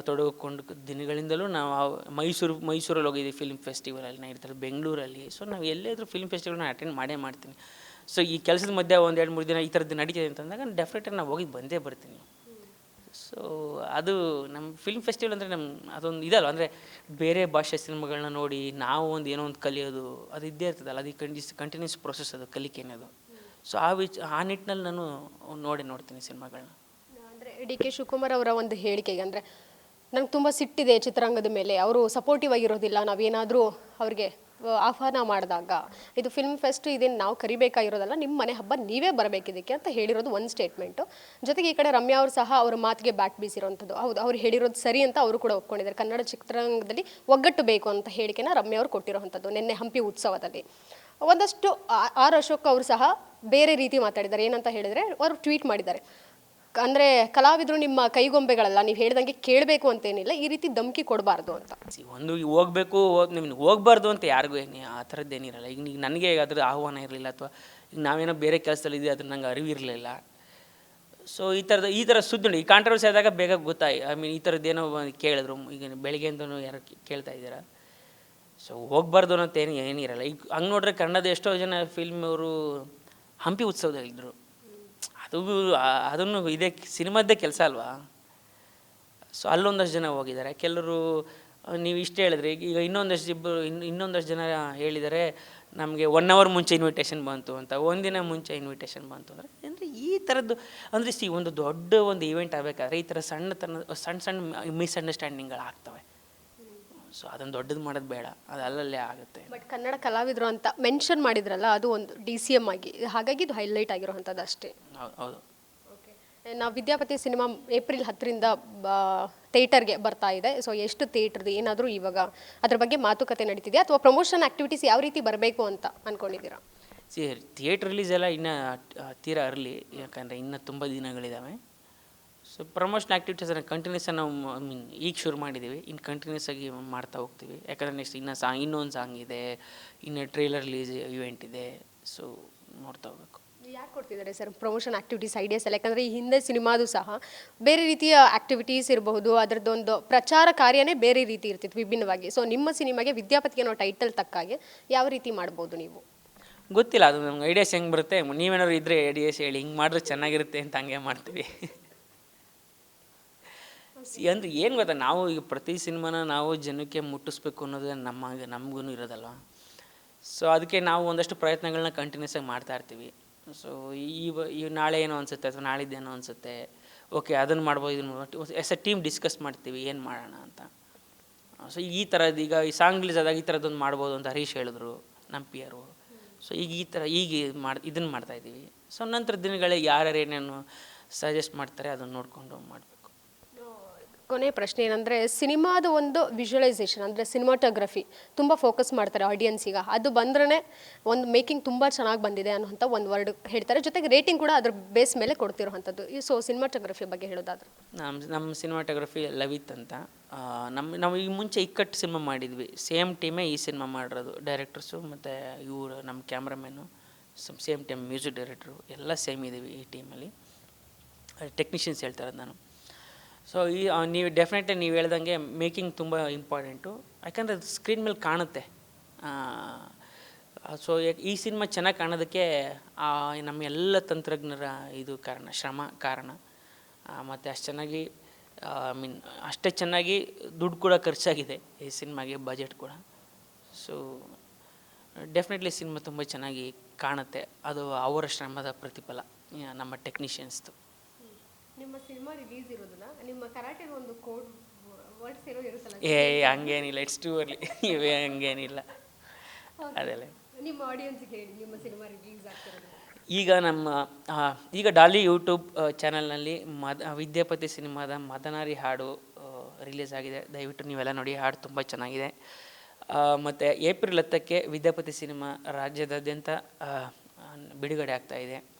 S2: ತೊಡಗಿಕೊಂಡು ದಿನಗಳಿಂದಲೂ ನಾವು ಮೈಸೂರು ಮೈಸೂರಲ್ಲಿ ಹೋಗಿದ್ದೀವಿ ಫಿಲ್ಮ್ ಫೆಸ್ಟಿವಲಲ್ಲಿ ನಾನು ಇರ್ತಾರೆ ಬೆಂಗಳೂರಲ್ಲಿ. ಸೊ ನಾವು ಎಲ್ಲಾದರೂ ಫಿಲ್ಮ್ ಫೆಸ್ಟಿವಲ್ನ ಅಟೆಂಡ್ ಮಾಡೇ ಮಾಡ್ತೀನಿ. ಸೊ ಈ ಕೆಲಸದ ಮಧ್ಯೆ ಒಂದು ಎರಡು ಮೂರು ದಿನ ಈ ಥರದ್ದು ನಡೀತಿದೆ ಅಂತಂದಾಗ ಡೆಫಿನೆಟಾಗಿ ನಾವು ಹೋಗಿ ಬಂದೇ ಬರ್ತೀನಿ. ಸೊ ಅದು ನಮ್ಮ ಫಿಲ್ಮ್ ಫೆಸ್ಟಿವಲ್ ಅಂದರೆ ನಮ್ಮ ಅದೊಂದು ಇದಲ್ಲ, ಅಂದರೆ ಬೇರೆ ಭಾಷೆ ಸಿನಿಮಾಗಳನ್ನ ನೋಡಿ ನಾವು ಒಂದು ಏನೋ ಒಂದು ಕಲಿಯೋದು, ಅದು ಇದ್ದೇ ಇರ್ತದಲ್ಲ, ಅದು ಕಂಟಿನ್ಯೂಸ್ ಕಂಟಿನ್ಯೂಸ್ ಪ್ರೊಸೆಸ್ ಅದು ಕಲಿಕೆ ಅನ್ನೋದು ಸೊ ಆ ವಿಚ್, ಆ ನಿಟ್ಟಿನಲ್ಲಿ ನಾನು ನೋಡಿ ನೋಡ್ತೀನಿ ಸಿನಿಮಾಗಳನ್ನ
S1: ಅಂದರೆ ಡಿ ಕೆ ಶಿವಕುಮಾರ್ ಅವರ ಒಂದು ಹೇಳಿಕೆಗೆ, ಅಂದರೆ ನಂಗೆ ತುಂಬ ಸಿಟ್ಟಿದೆ ಚಿತ್ರರಂಗದ ಮೇಲೆ. ಅವರು ಸಪೋರ್ಟಿವ್ ಆಗಿರೋದಿಲ್ಲ ನಾವೇನಾದರೂ ಅವ್ರಿಗೆ ಆಹ್ವಾನ ಮಾಡಿದಾಗ, ಇದು ಫಿಲ್ಮ್ ಫೆಸ್ಟ್ ಇದೇನು ನಾವು ಕರಿಬೇಕಾಗಿರೋದಲ್ಲ ನಿಮ್ಮ ಮನೆ ಹಬ್ಬ ನೀವೇ ಬರಬೇಕಿದ್ದಕ್ಕೆ ಅಂತ ಹೇಳಿರೋದು ಒಂದು ಸ್ಟೇಟ್ಮೆಂಟು ಜೊತೆಗೆ ಈ ಕಡೆ ರಮ್ಯಾ ಅವರು ಸಹ ಅವರ ಮಾತಿಗೆ ಬ್ಯಾಟ್ ಬೀಸಿರೋಂಥದ್ದು. ಹೌದು, ಅವ್ರು ಹೇಳಿರೋದು ಸರಿ ಅಂತ ಅವರು ಕೂಡ ಒಪ್ಕೊಂಡಿದ್ದಾರೆ. ಕನ್ನಡ ಚಿತ್ರರಂಗದಲ್ಲಿ ಒಗ್ಗಟ್ಟು ಬೇಕು ಅಂತ ಹೇಳಿಕೆನ ರಮ್ಯಾ ಅವರು ಕೊಟ್ಟಿರೋವಂಥದ್ದು ನಿನ್ನೆ ಹಂಪಿ ಉತ್ಸವದಲ್ಲಿ. ಒಂದಷ್ಟು ಆರ್ ಅಶೋಕ್ ಅವರು ಸಹ ಬೇರೆ ರೀತಿ ಮಾತಾಡಿದ್ದಾರೆ. ಏನಂತ ಹೇಳಿದರೆ, ಅವರು ಟ್ವೀಟ್ ಮಾಡಿದ್ದಾರೆ. ಅಂದರೆ ಕಲಾವಿದರು ನಿಮ್ಮ ಕೈಗೊಂಬೆಗಳಲ್ಲ, ನೀವು ಹೇಳ್ದಂಗೆ ಕೇಳಬೇಕು ಅಂತೇನಿಲ್ಲ, ಈ ರೀತಿ ಧಮಕಿ ಕೊಡಬಾರ್ದು ಅಂತ.
S2: ಒಂದು ಹೋಗ್ಬೇಕು ನಿಮ್ಗೆ ಹೋಗ್ಬಾರ್ದು ಅಂತ ಯಾರಿಗೂ ಏನು ಆ ಥರದ್ದೇನಿರಲ್ಲ ಈಗ ಈಗ ನನಗೆ ಅದ್ರ ಆಹ್ವಾನ ಇರಲಿಲ್ಲ ಅಥವಾ ಈಗ ನಾವೇನೋ ಬೇರೆ ಕೆಲಸದಲ್ಲಿ ಇದೆ ಅದ್ರ ನಂಗೆ ಅರಿವಿರಲಿಲ್ಲ. ಸೊ ಈ ಥರದ ಈ ಥರ ಸುದ್ದಿ ಈ ಕಾಂಟ್ರವರ್ಸಿ ಆದಾಗ ಬೇಗ ಗೊತ್ತಾಯಿ ಐ ಮೀನ್ ಈ ಥರದ್ದೇನೋ ಏನೋ ಕೇಳಿದ್ರು. ಈಗ ಬೆಳಿಗ್ಗೆಯಿಂದನೂ ಯಾರು ಕೇಳ್ತಾ ಇದ್ದೀರಾ? ಸೊ ಹೋಗ್ಬಾರ್ದು ಅನ್ನೋದು ಏನು ಏನಿರಲ್ಲ. ಈಗ ಹಂಗೆ ನೋಡ್ರೆ ಕನ್ನಡದ ಎಷ್ಟೋ ಜನ ಫಿಲ್ಮ್ ಅವರು ಹಂಪಿ ಉತ್ಸವದಲ್ಲಿದ್ದರು ಅದು ಅದನ್ನು ಇದೇ ಸಿನಿಮಾದ್ದೇ ಕೆಲಸ ಅಲ್ವಾ? ಸೊ ಅಲ್ಲೊಂದಷ್ಟು ಜನ ಹೋಗಿದ್ದಾರೆ. ಕೆಲವರು ನೀವು ಇಷ್ಟು ಹೇಳಿದ್ರಿ. ಈಗ- ಈಗ ಇನ್ನೊಂದಷ್ಟು ಇಬ್ಬರು ಇನ್ನು ಇನ್ನೊಂದಷ್ಟು ಜನ ಹೇಳಿದ್ದಾರೆ ನಮಗೆ ಒನ್ ಅವರ್ ಮುಂಚೆ ಇನ್ವಿಟೇಷನ್ ಬಂತು ಅಂತ, ಒಂದಿನ ಮುಂಚೆ ಇನ್ವಿಟೇಷನ್ ಬಂತು ಅಂದರೆ ಅಂದರೆ ಈ ಥರದ್ದು ಅಂದರೆ ಸಿ, ಒಂದು ದೊಡ್ಡ ಒಂದು ಈವೆಂಟ್ ಆಗಬೇಕಾದ್ರೆ ಈ ಥರ ಸಣ್ಣ ತನ್ನ ಸಣ್ಣ ಸಣ್ಣ ಮಿಸ್ಅಂಡರ್ಸ್ಟ್ಯಾಂಡಿಂಗ್ಗಳು ಆಗ್ತವೆ ಸೊ ಅದನ್ನು ದೊಡ್ಡದು ಮಾಡೋದು ಬೇಡ. ಅದು ಅಲ್ಲಲ್ಲೇ ಆಗುತ್ತೆ.
S1: ಬಟ್ ಕನ್ನಡ ಕಲಾವಿದರು ಅಂತ ಮೆನ್ಷನ್ ಮಾಡಿದ್ರಲ್ಲ ಅದು ಒಂದು ಡಿ ಸಿ ಎಂ ಆಗಿ. ಹಾಗಾಗಿ ಇದು ಹೈಲೈಟ್ ಆಗಿರುವಂಥದ್ದು ಅಷ್ಟೇ.
S2: ಹೌದು ಹೌದು.
S1: ನಾವು ವಿದ್ಯಾಪತಿ ಸಿನಿಮಾ ಏಪ್ರಿಲ್ ಹತ್ತರಿಂದ ಥಿಯೇಟರ್ಗೆ ಬರ್ತಾ ಇದೆ. ಸೊ ಎಷ್ಟು ಥಿಯೇಟರ್ದು ಏನಾದರೂ ಇವಾಗ ಅದ್ರ ಬಗ್ಗೆ ಮಾತುಕತೆ ನಡೀತಿದೆ. ಅಥವಾ ಪ್ರಮೋಷನ್ ಆ್ಯಕ್ಟಿವಿಟೀಸ್ ಯಾವ ರೀತಿ ಬರಬೇಕು ಅಂತ ಅಂದ್ಕೊಂಡಿದ್ದೀರಾ
S2: ಸಿ ಥಿಯೇಟ್ರ್ ರಿಲೀಸ್ ಎಲ್ಲ ಇನ್ನೂ ತೀರಾ ಅರ್ಲಿ ಯಾಕಂದರೆ ಇನ್ನೂ ತುಂಬ ದಿನಗಳಿದ್ದಾವೆ ಸೊ ಪ್ರಮೋಷನ್ ಆ್ಯಕ್ಟಿವಿಟೀಸನ್ನು ಕಂಟಿನ್ಯೂಸ್ ನಾವು ಐ ಮೀನ್ ಈಗ ಶುರು ಮಾಡಿದ್ದೀವಿ ಇನ್ನು ಕಂಟಿನ್ಯೂಸ್ ಆಗಿ ಮಾಡ್ತಾ ಹೋಗ್ತೀವಿ. ಯಾಕಂದರೆ ನೆಕ್ಸ್ಟ್ ಇನ್ನೂ ಸಾಂಗ್ ಇನ್ನೊಂದು ಸಾಂಗ್ ಇದೆ. ಇನ್ನು ಟ್ರೇಲರ್ ರಿಲೀಸ್ ಇವೆಂಟ್ ಇದೆ. ಸೊ ನೋಡ್ತಾ ಹೋಗ್ಬೇಕು.
S1: ಯಾಕೆ ಕೊಡ್ತಿದ್ದಾರೆ ಸರ್ ಪ್ರಮೋಷನ್ ಆಕ್ಟಿವಿಟೀಸ್ ಐಡಿಯಾಸ್ ಎಲ್ಲ? ಯಾಕಂದರೆ ಈ ಹಿಂದೆ ಸಿನಿಮಾದು ಸಹ ಬೇರೆ ರೀತಿಯ ಆಕ್ಟಿವಿಟೀಸ್ ಇರಬಹುದು. ಅದರದ್ದೊಂದು ಪ್ರಚಾರ ಕಾರ್ಯನೇ ಬೇರೆ ರೀತಿ ಇರ್ತಿತ್ತು ವಿಭಿನ್ನವಾಗಿ. ಸೊ ನಿಮ್ಮ ಸಿನಿಮಾಗೆ ವಿದ್ಯಾಪತಿ ಅನ್ನೋ ಟೈಟಲ್ ತಕ್ಕಾಗೆ ಯಾವ ರೀತಿ ಮಾಡ್ಬೋದು ನೀವು?
S2: ಗೊತ್ತಿಲ್ಲ. ಅದು ನಮ್ಗೆ ಐಡಿಯಾಸ್ ಹೆಂಗೆ ಬರುತ್ತೆ? ನೀವೇನಾದ್ರು ಇದ್ದರೆ ಐಡಿಯಾಸ್ ಹೇಳಿ. ಹಿಂಗೆ ಮಾಡಿದ್ರೆ ಚೆನ್ನಾಗಿರುತ್ತೆ ಅಂತ ಹಂಗೆ ಮಾಡ್ತೀವಿ. ಅಂದ್ರೆ ಏನು ಗೊತ್ತಾ? ನಾವು ಈಗ ಪ್ರತಿ ಸಿನಿಮಾನ ನಾವು ಜನಕ್ಕೆ ಮುಟ್ಟಿಸ್ಬೇಕು ಅನ್ನೋದು ನಮ್ಮ ನಮಗೂ ಇರೋದಲ್ವ? ಸೊ ಅದಕ್ಕೆ ನಾವು ಒಂದಷ್ಟು ಪ್ರಯತ್ನಗಳನ್ನ ಕಂಟಿನ್ಯೂಸ್ ಆಗಿ ಮಾಡ್ತಾ ಇರ್ತೀವಿ. ಸೊ ಈ ನಾಳೆ ಏನೋ ಅನಿಸುತ್ತೆ ಅಥವಾ ನಾಳಿದ್ದೇನೋ ಅನ್ಸುತ್ತೆ ಓಕೆ ಅದನ್ನು ಮಾಡ್ಬೋದು, ಇದನ್ನು ಮಾಡ್ಬೋದು ಎಸ್ ಎ ಟೀಮ್ ಡಿಸ್ಕಸ್ ಮಾಡ್ತೀವಿ, ಏನು ಮಾಡೋಣ ಅಂತ. ಸೊ ಈ ಥರದ್ದು ಈಗ ಈ ಸಾಂಗ್ ರಿಲೀಸ್ ಆದಾಗ ಈ ಥರದ್ದೊಂದು ಮಾಡ್ಬೋದು ಅಂತ ಹರೀಶ್ ಹೇಳಿದ್ರು ನಮ್ಮ ಪಿಯರು ಸೊ ಈಗ ಈ ಥರ ಈಗ ಮಾಡಿ, ಇದನ್ನು ಮಾಡ್ತಾ ಇದ್ದೀವಿ. ಸೊ ನಂತರ ದಿನಗಳಿಗೆ ಯಾರ್ಯಾರು ಏನೇನು ಸಜೆಸ್ಟ್ ಮಾಡ್ತಾರೆ ಅದನ್ನು ನೋಡಿಕೊಂಡು ಮಾಡಬೇಕು
S1: ಕೊನೆಯ ಪ್ರಶ್ನೆ ಏನಂದರೆ, ಸಿನಿಮಾದ ಒಂದು ವಿಜುವಲೈಸೇಷನ್ ಅಂದರೆ ಸಿನಿಮಾಟೋಗ್ರಫಿ ತುಂಬ ಫೋಕಸ್ ಮಾಡ್ತಾರೆ ಆಡಿಯನ್ಸಿಗೆ ಅದು ಬಂದ್ರೆ ಒಂದು ಮೇಕಿಂಗ್ ತುಂಬ ಚೆನ್ನಾಗಿ ಬಂದಿದೆ ಅನ್ನೋಂಥ ಒಂದು ವರ್ಡ್ ಹೇಳ್ತಾರೆ. ಜೊತೆಗೆ ರೇಟಿಂಗ್ ಕೂಡ ಅದ್ರ ಬೇಸ್ ಮೇಲೆ ಕೊಡ್ತಿರೋವಂಥದ್ದು. ಈ ಸೊ ಸಿನಿಮಾಟೋಗ್ರಫಿ ಬಗ್ಗೆ ಹೇಳೋದಾದ್ರೆ.
S2: ನಮ್ಮ ನಮ್ಮ ಸಿನಿಮಾಟೋಗ್ರಫಿ ಲವಿತ್ ಅಂತ. ನಮ್ಮ ನಾವು ಈ ಮುಂಚೆ ಇಕ್ಕಟ್ಟು ಸಿನಿಮಾ ಮಾಡಿದ್ವಿ. ಸೇಮ್ ಟೀಮೇ ಈ ಸಿನಿಮಾ ಮಾಡಿರೋದು. ಡೈರೆಕ್ಟರ್ಸು ಮತ್ತು ಇವರು ನಮ್ಮ cameraman same time music director ಎಲ್ಲ ಸೇಮ್ ಇದ್ದೀವಿ ಈ ಟೀಮಲ್ಲಿ ಟೆಕ್ನಿಷಿಯನ್ಸ್ ಹೇಳ್ತಾರೆ ನಾನು. ಸೊ ಈ ನೀವು ಡೆಫಿನೆಟ್ಲಿ ನೀವು ಹೇಳ್ದಂಗೆ ಮೇಕಿಂಗ್ ತುಂಬ ಇಂಪಾರ್ಟೆಂಟು ಯಾಕಂದರೆ ಸ್ಕ್ರೀನ್ ಮೇಲೆ ಕಾಣುತ್ತೆ. ಸೊ ಈ ಸಿನಿಮಾ ಚೆನ್ನಾಗಿ ಕಾಣೋದಕ್ಕೆ ನಮ್ಮ ಎಲ್ಲ ತಂತ್ರಜ್ಞರ ಇದು ಕಾರಣ, ಶ್ರಮ ಕಾರಣ. ಮತ್ತು ಅಷ್ಟು ಚೆನ್ನಾಗಿ ಐ ಮೀನ್ ಅಷ್ಟೇ ಚೆನ್ನಾಗಿ ದುಡ್ಡು ಕೂಡ ಖರ್ಚಾಗಿದೆ ಈ ಸಿನಿಮಾಗೆ ಬಜೆಟ್ ಕೂಡ. ಸೊ ಡೆಫಿನೆಟ್ಲಿ ಸಿನಿಮಾ ತುಂಬ ಚೆನ್ನಾಗಿ ಕಾಣುತ್ತೆ. ಅದು ಅವರ ಶ್ರಮದ ಪ್ರತಿಫಲ ನಮ್ಮ ಟೆಕ್ನಿಷಿಯನ್ಸ್ದು
S1: ನಿಮ್ಮ ಸಿನಿಮಾ ರಿಲೀಸ್ ಇರೋದನ್ನ ನಿಮ್ಮ ಕರಾಟೆ ಒಂದು ಕೋಡ್ ವರ್ಡ್ಸ್ ಏನೋ ಇರುತ್ತಲ್ಲ
S2: ಏ ಹಂಗೇನಿಲ್ಲ ಇಟ್ಸ್ ಟೂ ಅರ್ಲಿ ಇವೇ ಹಂಗೇನಿಲ್ಲ. ಅದೆಲ್ಲ.
S1: ನಿಮ್ಮ ಆಡಿಯನ್ಸ್ಗೆ ಹೇಳಿ ನಿಮ್ಮ ಸಿನಿಮಾ ರಿಲೀಸ್ ಆಗ್ತಿರೋದು.
S2: ಈಗ ನಮ್ಮ ಈಗ ಡಾಲಿ ಯೂಟ್ಯೂಬ್ ಚಾನಲ್ನಲ್ಲಿ ಮದ ವಿದ್ಯಾಪತಿ ಸಿನಿಮಾದ ಮದನಾರಿ ಹಾಡು ರಿಲೀಸ್ ಆಗಿದೆ. ದಯವಿಟ್ಟು ನೀವೆಲ್ಲ ನೋಡಿ ಹಾಡು ತುಂಬ ಚೆನ್ನಾಗಿದೆ. ಮತ್ತು ಏಪ್ರಿಲ್ ಹತ್ತಕ್ಕೆ ವಿದ್ಯಾಪತಿ ಸಿನಿಮಾ ರಾಜ್ಯದಾದ್ಯಂತ ಬಿಡುಗಡೆ ಆಗ್ತಾ ಇದೆ. ಆ,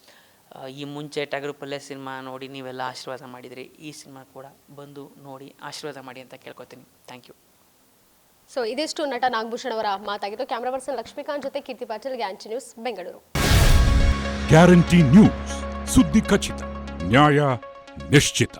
S2: ಈ ಮುಂಚೆ ಟಗರು ಪಲ್ಲೆ ಸಿನಿಮಾ ನೋಡಿ ನೀವೆಲ್ಲ ಆಶೀರ್ವಾದ ಮಾಡಿದಿರಿ ಈ ಸಿನಿಮಾ ಕೂಡ ಬಂದು ನೋಡಿ ಆಶೀರ್ವಾದ ಮಾಡಿ ಅಂತ ಕೇಳ್ಕೊತೀನಿ. ಥ್ಯಾಂಕ್ ಯು
S1: ಸೊ ಇದಿಷ್ಟು ನಟ ನಾಗಭೂಷಣ್ ಅವರ ಮಾತಾಗಿದ್ದು ಕ್ಯಾಮ್ರಾ ಪರ್ಸನ್ ಲಕ್ಷ್ಮೀಕಾಂತ್ ಜೊತೆ ಕೀರ್ತಿ ಪಾಟೀಲ್ ಗ್ಯಾಂಚಿ ನ್ಯೂಸ್ ಬೆಂಗಳೂರು.
S3: ಗ್ಯಾರಂಟಿ ನ್ಯೂಸ್ ಸುದ್ದಿ ಖಚಿತ ನ್ಯಾಯ ನಿಶ್ಚಿತ.